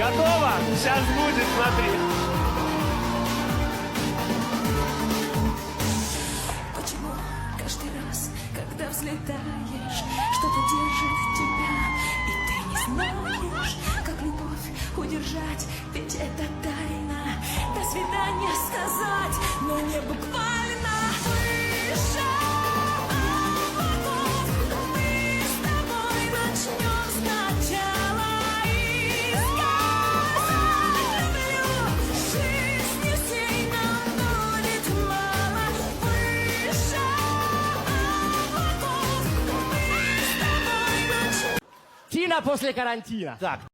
Готово? Сейчас будет, смотри. Почему каждый раз, когда взлетаешь, что-то держит тебя, и ты не знаешь, как любовь удержать, ведь это тайна. До свидания сказать, но не буквально. Тина после карантина. Так.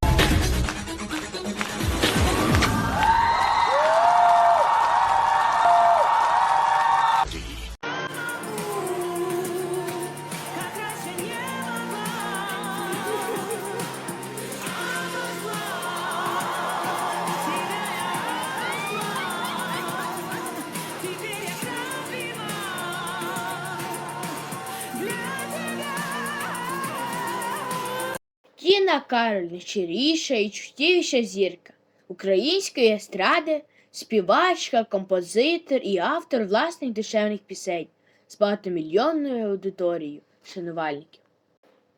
Кароль найщиріша і чуттєвіша зірка української естради, співачка, композитор і автор власних душевних пісень з багатомільйонною аудиторією шанувальників.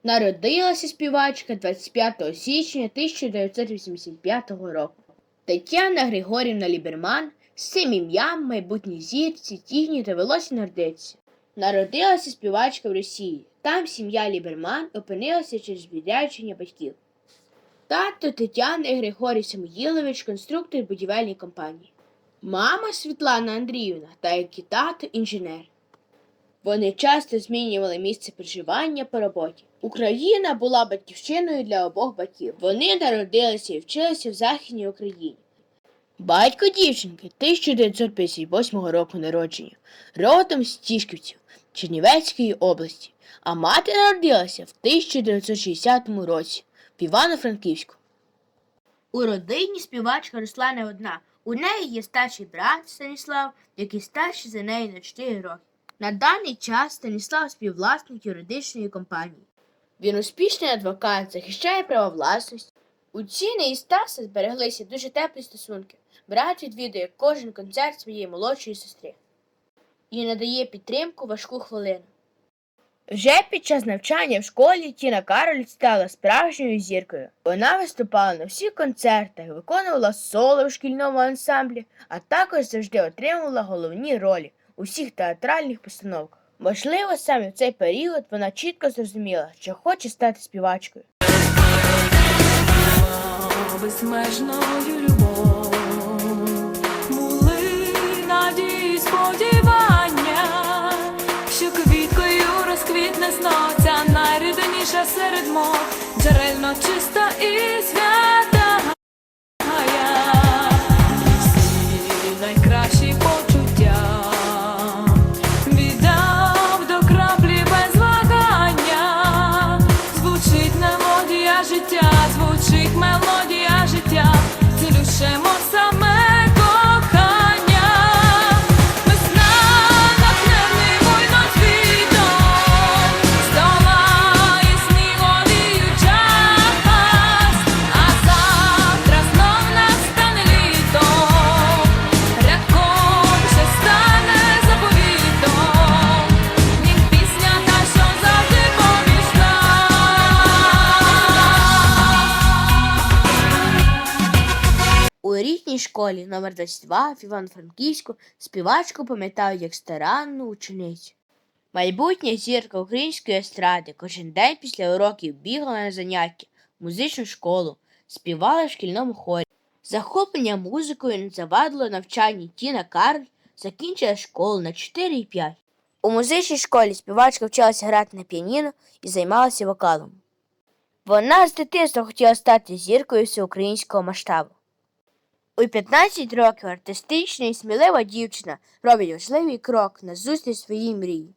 Народилася співачка 25 січня 1985 року. Тетяна Григорівна Ліберман з цим ім'ям майбутній зірці тігні довелося народитися. Народилася співачка в Росії. Там сім'я Ліберман опинилася через відрядження батьків. Тато Тетяни Григорій Самоїлович, конструктор будівельної компанії. Мама Світлана Андріївна та як і тато інженер. Вони часто змінювали місце проживання по роботі. Україна була батьківщиною для обох батьків. Вони народилися і вчилися в Західній Україні. Батько дівчинки 1958 року народження, родом з Тішківців Чернівецької області, а мати народилася в 1960 році в Івано-Франківську. У родині співачка росла не одна. У неї є старший брат Станіслав, який старший за неї на 4 роки. На даний час Станіслав співвласник юридичної компанії. Він успішний адвокат, захищає право власності. У Ціни і Стаса збереглися дуже теплі стосунки. Брат відвідує кожен концерт своєї молодшої сестри і надає підтримку важку хвилину. Вже під час навчання в школі Тіна Кароль стала справжньою зіркою. Вона виступала на всіх концертах, виконувала соло в шкільному ансамблі, а також завжди отримувала головні ролі у всіх театральних постановках. Можливо, саме в цей період вона чітко зрозуміла, що хоче стати співачкою. безмежною найрідніша серед мов, джерельно чиста і свята. У рідній школі номер 22 в Івано-Франківську співачку пам'ятають як старанну ученицю. Майбутня зірка української естради кожен день після уроків бігла на заняття в музичну школу, співала в шкільному хорі. Захоплення музикою не завадило навчанні Тіна Карль закінчила школу на 4 і 5. У музичній школі співачка вчилася грати на піаніно і займалася вокалом. Вона з дитинства хотіла стати зіркою всеукраїнського масштабу. У 15 років артистична і смілива дівчина робить важливий крок на зустріч своїй мрії.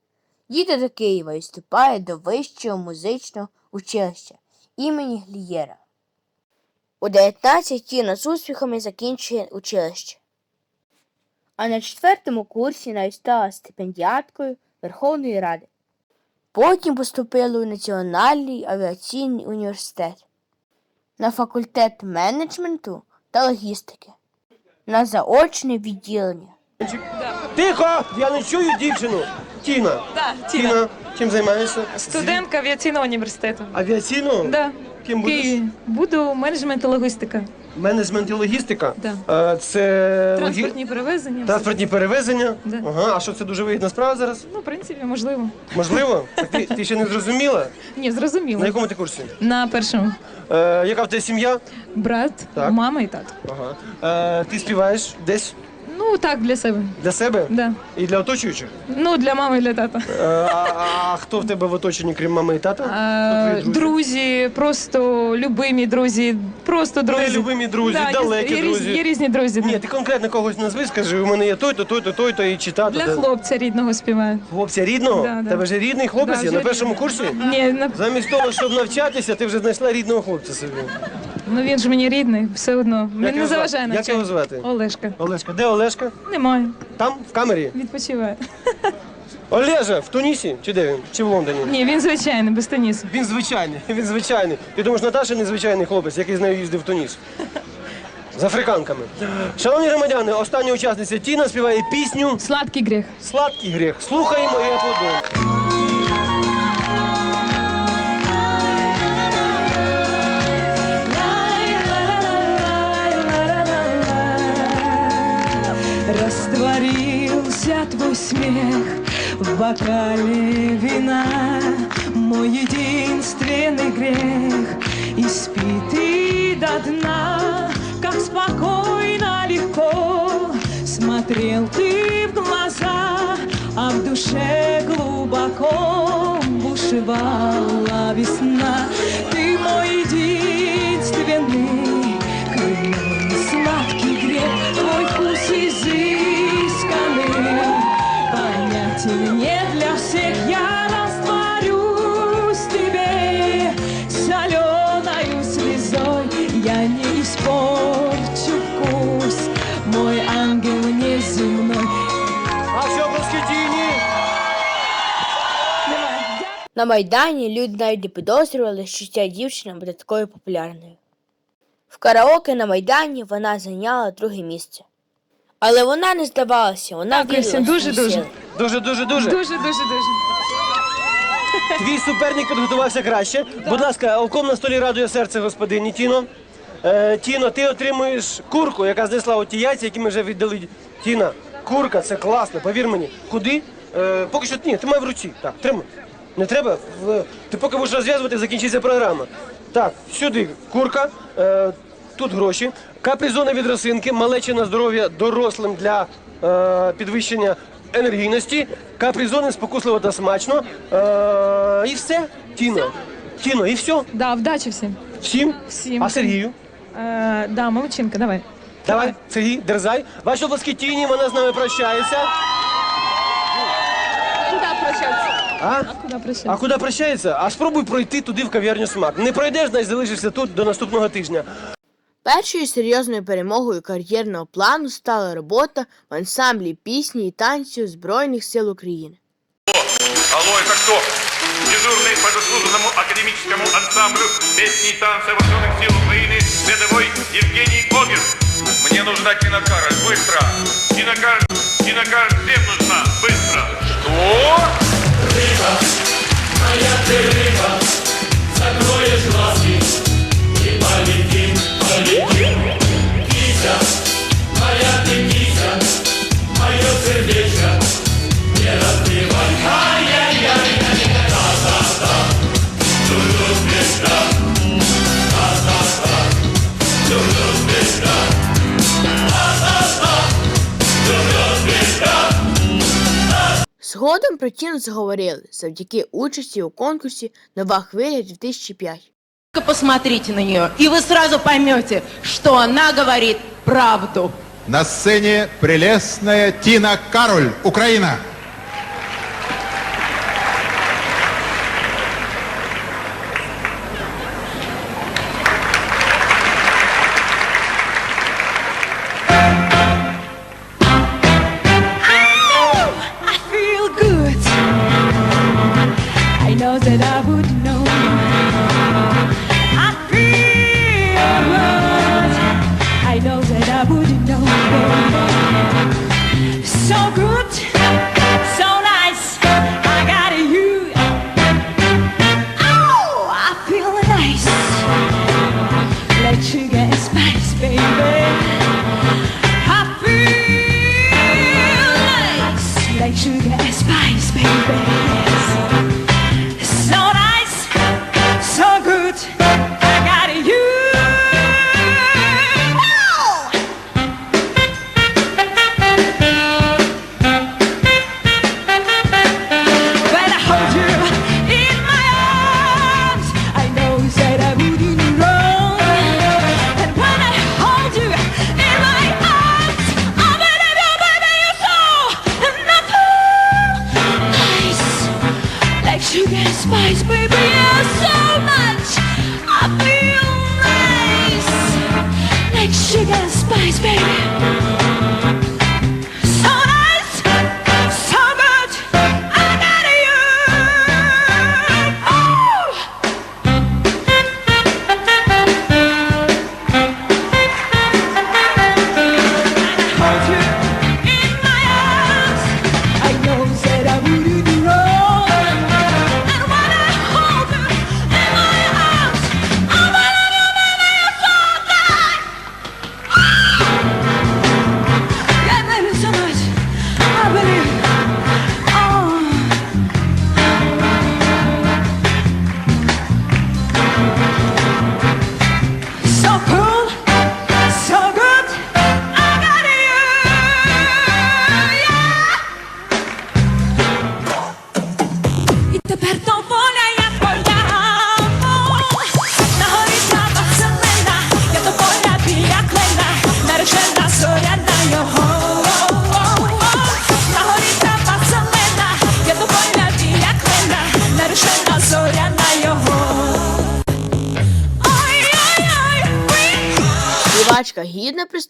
Їде до Києва і вступає до вищого музичного училища імені Глієра. У 19 Тіна з успіхами закінчує училище. А на четвертому курсі навіть стала стипендіаткою Верховної Ради. Потім поступила у Національний авіаційний університет. на факультет менеджменту та логістики, на заочне відділення. Тихо! Я не чую дівчину. Тіна. Да, Тіна. Тіна, чим займаєшся? Студентка авіаційного університету. Авіаційного? Да. Ким будеш? Києві. Буду менеджмент та логістика. Менеджмент і логістика? Да. Е, Це Транспортні перевезення. Транспортні перевезення? Да. Ага, а що це дуже вигідна справа зараз? Ну, в принципі, можливо. Можливо? Так ти, ти ще не зрозуміла? Ні, зрозуміло. На якому ти курсі? На першому. Е, яка в тебе сім'я? Брат, Так. мама і тато. Ага. Е, ти співаєш десь Ну, так, для себе. для себе Да. і для оточуючих? Ну, для мами і для тата. Е, а, а хто в тебе в оточенні, крім мами і тата? Хто твої друзі, просто любимі друзі, просто друзі. Нелюбимі друзі, Да, є- далекі є, різ- друзі. Є різні друзі. Ні, ти конкретно когось назви, скажи, у мене є той-то, той-то, той-то і чи тато. Для де- хлопця рідного співаю. Хлопця рідного? Да, да. Тебе вже рідний хлопець Да, є вже на першому рідний. курсі? Ні, на... Замість того, щоб навчатися, ти вже знайшла рідного хлопця собі. Ну він ж мені рідний, все одно. Він його не звати? заважає Як навчання. його звати? Олешка. Олешка. Де Олешка? Немає. Там, в камері? Відпочиває. Олежа, в Тунісі? Чи де він? Чи в Лондоні? Ні, він звичайний, без тенісу. Він звичайний, він звичайний. Ти думаєш, Наташа незвичайний хлопець, який з нею їздив в Туніс? З африканками. Шановні громадяни, остання учасниця Тіна співає пісню Сладкий грех. Сладкий гріх. Слухаємо і аплодуємо. Растворился твой смех в бокале вина. Мой единственный грех Испитый до дна Как спокойно, легко. Смотрел ты в глаза А в душе глубоко бушевала весна. Ты мой единственный На Майдані люди навіть не підозрювали, що ця дівчина буде такою популярною. В караоке на Майдані вона зайняла друге місце. Але вона не здавалася, вона Так, вірила в свої сили. Дуже, дуже, дуже. Дуже, дуже, дуже. Твій суперник підготувався краще. Будь ласка, оком на столі радує серце господині Тіно. Е, Тіно, ти отримуєш курку, яка знесла оті яйця, які ми вже віддали. Тіна, курка, це класно, повір мені. Куди? Е, поки що ні, ти май в руці. Так, тримай. Не треба. В- Ти поки будеш розв'язувати, закінчиться програма. Так, сюди курка, е, тут гроші. Капризони від росинки, малече на здоров'я дорослим для е, підвищення енергійності. Капризони спокусливо та смачно. Е, і все. Тіно. Тіно, і все. Да, вдачі всім. Всім? Всім. А Сергію? Е, да, молодчинка, давай. Давай, Сергій, дерзай. Ваші обласки Тіні, вона з нами прощається. Куди прощатися? А? Куди А прощатися? куди прощається? А спробуй пройти туди в кав'ярню смак. Не пройдеш, значить залишишся тут до наступного тижня. Першою серйозною перемогою кар'єрного плану стала робота в ансамблі пісні і танцю Збройних сил України. Алло, это кто? Дежурный по заслуженному академическому ансамблю песни и танца вооруженных сил Украины рядовой Евгений Огин. Мне нужна кинокара, быстро. Кинокара, кинокара всем нужна, быстро. Что? ти моя ты риба, закроєш глазки і полетим, полетим. Кітя, моя ти кітя, моє сердечко, не розбивай. Згодом про Тіну заговорили завдяки участі у конкурсі Нова хвиля 2005. Только посмотрите на нее, и вы сразу поймете, что она говорит правду. На сцене прелестная Тина Кароль, Украина. it.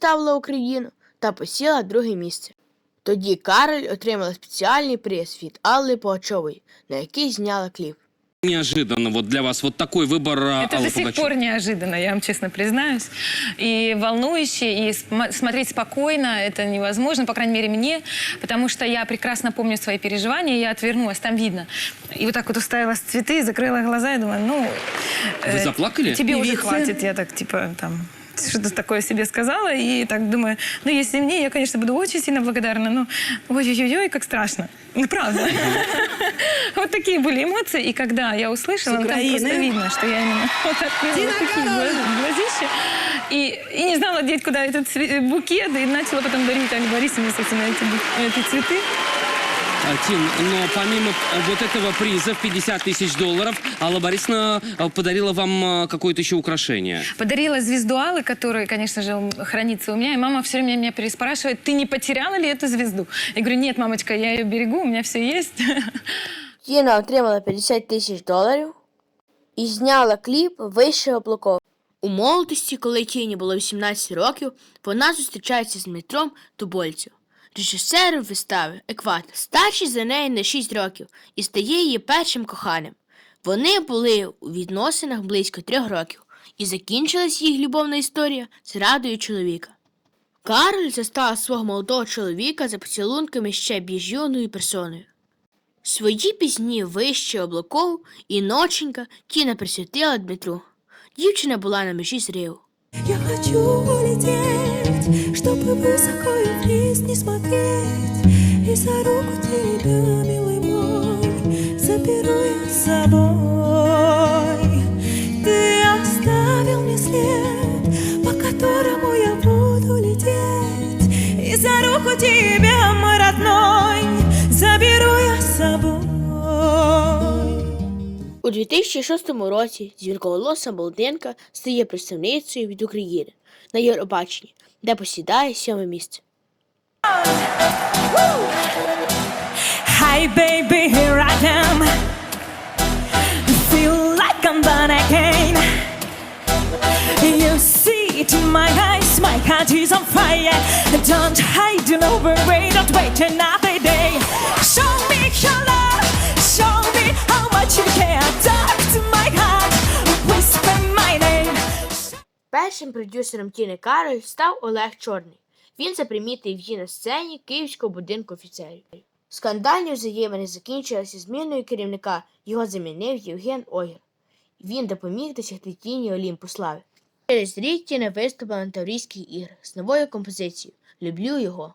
представила Україну та посіла друге місце. Тоді Кароль отримала спеціальний приз від Алли Пугачової, на який зняла кліп. Неожиданно вот для вас вот такой выбор а, Это Аллы до сих Пугачевой. пор неожиданно, я вам честно признаюсь. И волнующе, и см- смотреть спокойно это невозможно, по крайней мере, мне, потому что я прекрасно помню свои переживания, я отвернулась, там видно. И вот так вот уставилась в цветы, закрыла глаза и думаю, ну... Вы заплакали? Тебе уже хватит, я так, типа, там что-то такое себе сказала, и так думаю, ну, если мне, я, конечно, буду очень сильно благодарна, но ой-ой-ой, как страшно. Ну, правда. Вот такие были эмоции, и когда я услышала, ну, там просто видно, что я именно вот так открыла такие гла- глазища, и, и не знала, деть, куда этот цве- букет, и начала потом дарить Али Борисовне, собственно, эти, бу- эти цветы. А, Тин, но помимо э, вот этого приза в 50 тысяч долларов, Алла Борисовна э, подарила вам э, какое-то еще украшение. Подарила звезду Аллы, которая, конечно же, хранится у меня, и мама все время меня переспрашивает, ты не потеряла ли эту звезду? Я говорю, нет, мамочка, я ее берегу, у меня все есть. Тіна отримала 50 тисяч доларів і зняла кліп вище облаков. У молодості, коли Тіні було 18 років, вона зустрічається з Дмитром Тубольцем, Режисером вистави Екватор, старший за неї на 6 років і стає її першим коханим. Вони були у відносинах близько трьох років, і закінчилась їх любовна історія зрадою чоловіка. Кароль застала свого молодого чоловіка за поцілунками ще більш юною персоною. Свої пісні вище облаков і ноченька Тіна присвятила Дмитру. Дівчина була на межі зриву. Я хочу улететь, чтобы высоко и вниз не смотреть. И за руку тебя, милый мой, заберу я с собой. Ты оставил мне след, по которому я буду лететь. И за руку тебя, мой родной, заберу я с собой. У 2006 році дзвінковолоса Молоденка стає представницею від України на Євробаченні, де посідає сьоме місце. Hi, baby, here I am. Feel like I'm born again. You see it in my eyes, my heart is on fire. Don't hide, don't overwait, don't wait another day. Show me your love, show me how much you care. Першим продюсером Тіни Кароль став Олег Чорний. Він запримітив її на сцені Київського будинку офіцерів. Скандальні взаємини закінчилися зміною керівника. Його замінив Євген Огір. Він допоміг досягти тіні Олімпу слави. Через рік Тіна виступила на Таврійських іграх з новою композицією Люблю його.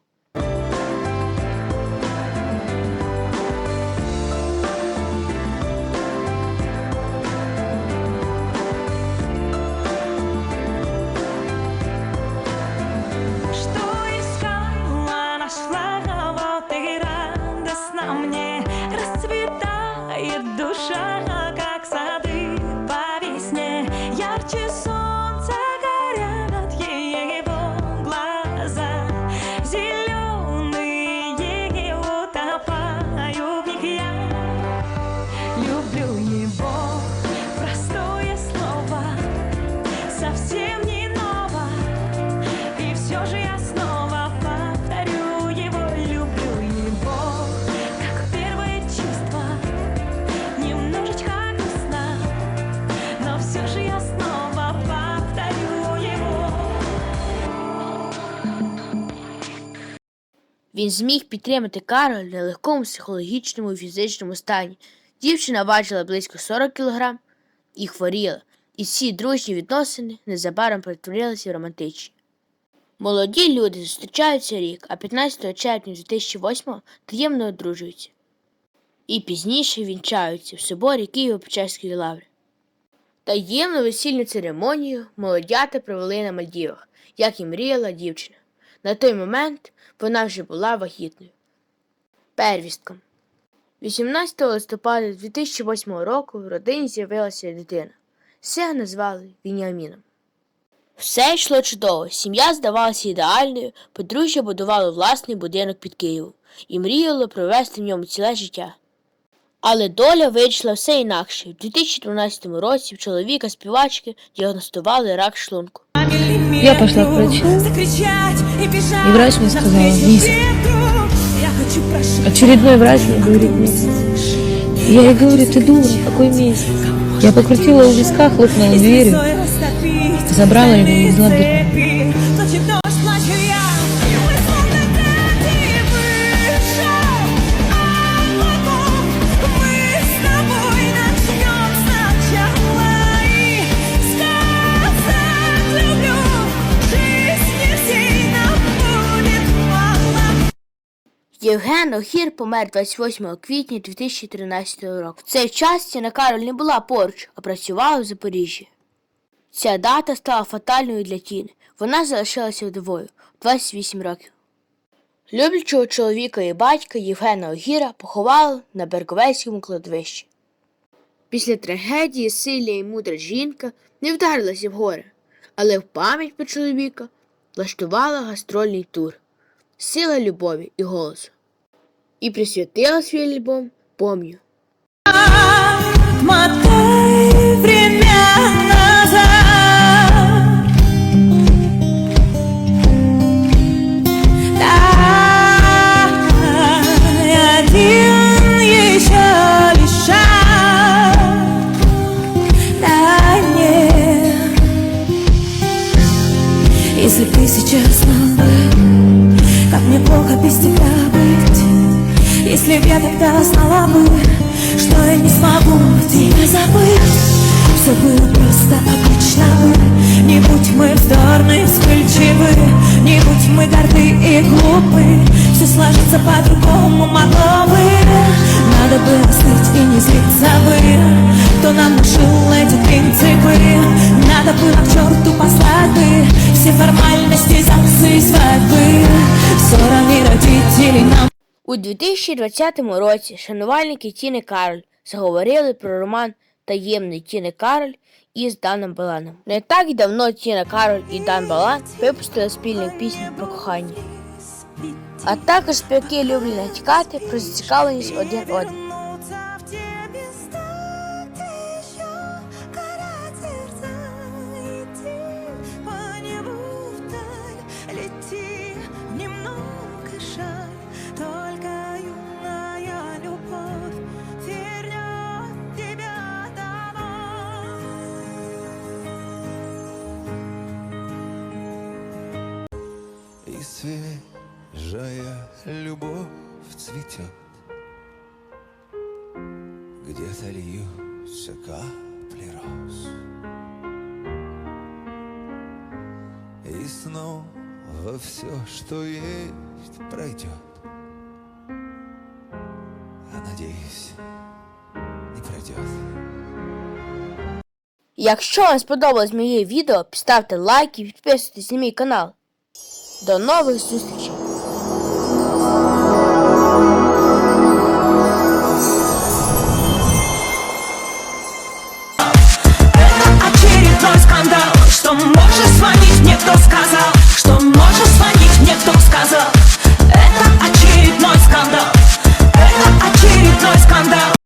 Він зміг підтримати Кароль на легкому психологічному і фізичному стані. Дівчина важила близько 40 кг і хворіла, і ці дружні відносини незабаром перетворилися в романтичні. Молоді люди зустрічаються рік, а 15 червня 2008 таємно одружуються. І пізніше вінчаються в соборі Києво-Печерської лаври. Таємну весільну церемонію молодята провели на Мальдівах, як і мріяла дівчина. На той момент вона вже була вагітною. Первістком. 18 листопада 2008 року в родині з'явилася дитина. Все назвали Вініаміном. Все йшло чудово, сім'я здавалася ідеальною, подружжя будувало власний будинок під Києвом і мріяло провести в ньому ціле життя. Але доля вирішила все інакше. У 2012 році в чоловіка співачки діагностували рак шлунку. Я пошла к врачу, и врач мне сказал, Лиза, очередной врач мне говорит месяц. Я ей говорю, ты дура, какой месяц? Я покрутила у виска, хлопнула дверью, забрала его и взяла в Євген Охір помер 28 квітня 2013 року. В цей час Тіна Кароль не була поруч, а працювала в Запоріжжі. Ця дата стала фатальною для Тіни. Вона залишилася вдовою 28 років. Люблячого чоловіка і батька Євгена Огіра поховали на Берковецькому кладовищі. Після трагедії сильна і мудра жінка не вдарилася в горе, але в пам'ять про чоловіка влаштувала гастрольний тур Сила любові і голосу. І присвятила свій альбом Помню. Мотай тебя забыть Все было просто обычно бы Не будь мы вздорны, вспыльчивы Не будь мы горды и глупы Все сложится по-другому могло бы Надо бы остыть и не злиться бы Кто нам нашел эти принципы Надо было к черту послать бы Все формальности, ЗАГСы и свадьбы Ссорами родителей нам У 2020 році шанувальники Тіни Кароль заговорили про роман Таємний Тіни Кароль із Даном Баланом. Не так давно Тіна Кароль і Дан Балан випустили спільну пісню про кохання. А також співаки люблять натякати про зацікавленість один одним. И снова все, что есть, пройдет А надеюсь, не пройдет Якщо вам сподобалось моє відео, ставте лайк і підписуйтесь на мій канал. До нових зустрічей! очередной скандал Что можешь звонить кто сказал, что может звонить мне кто сказал Это очередной скандал, это очередной скандал.